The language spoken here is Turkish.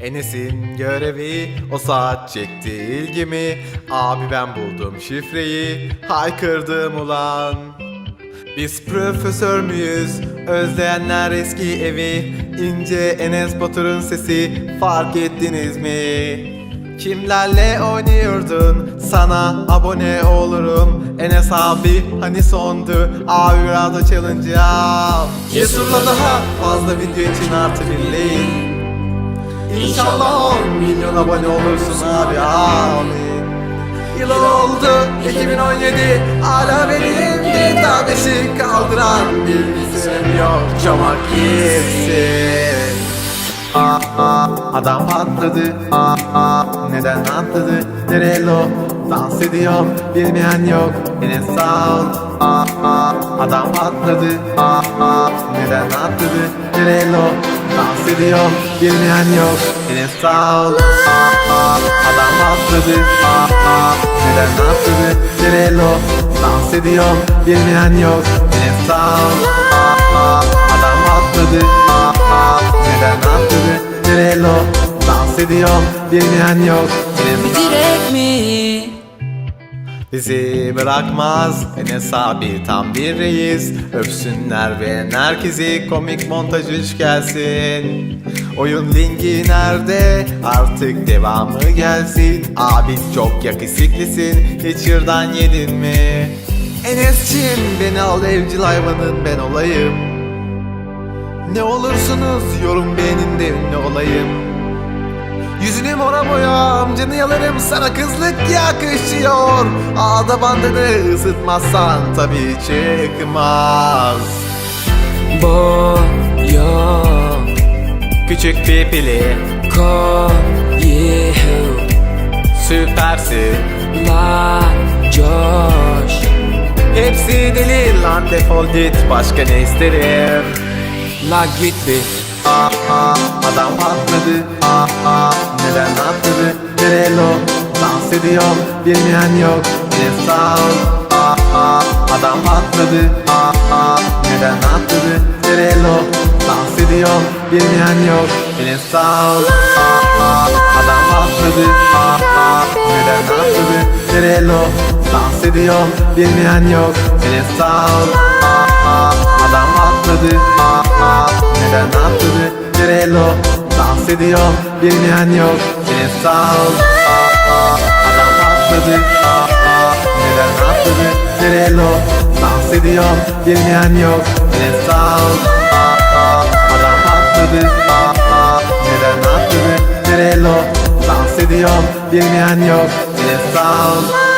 Enes'in görevi o saat çekti ilgimi. Abi ben buldum şifreyi haykırdım ulan. Biz profesör müyüz? Özleyenler eski evi. İnce Enes Batur'un sesi fark ettiniz mi? Kimlerle oynuyordun? Sana abone olurum. Enes abi hani sondu? Abi biraz da challenge yap Cesur'la daha fazla video için artı birleyin İnşallah 10 milyon abone olursun abi amin. Yıl oldu 2017 Hala benim bir tanesi kaldıran bilgisayarım yok. Çomak girsin adam patladı Neden atladı? Nereye lo Dans ediyorum bilmeyen yok. Enes sağ ol Adam patladı Neden atladı? Nereye lo Dans ediyorum bilmeyen yok. Enes sağ ol. Adam aa, Neden atladı Nereye lo. Dans ediyorum bilmeyen yok. Enes sağ ol. Adam aa, Neden atladı Nereye lo. Dans ediyorum bilmeyen yok. Enes Direkt mi? Bizi bırakmaz Enes abi tam bir reis. Öpsünler ve herkesi komik montaj gelsin. Oyun linki nerede? Artık devamı gelsin. Abi çok yakışıklısın hiç yırdan yedin mi? Enes'cim beni al evcil hayvanın ben olayım. Ne olursunuz yorum beğenin de ünlü olayım Yüzünü mora boya amcanı yalarım sana kızlık yakışıyor. Ağda bandını ısıtmazsan tabii çıkmaz. Boyum. Küçük pipili. Koyu süpersin. La Coş. Hepsi deli lan defol git başka ne isterim? La git bir Adam patladı. Neden atladı? Nereye lo Dans ediyorum bilmeyen yok. Ne sağ ol. Aa, Adam patladı. Neden atladı? Nereye lo Dans ediyorum bilmeyen yok. Ne sağ ol. Aa, Adam patladı. Neden atladı? Nereye lo Dans ediyorum bilmeyen yok. Ne sağ ol. Aa, Adam patladı Neden atladı nereye lo Dans ediyorum bilmeyen yok. Aa, Adam patladı Neden atladı nereye lo Dans ediyorum bilmeyen yok. Aa, Adam patladı Neden atladı nereye lo Dans ediyorum bilmeyen yok. Ol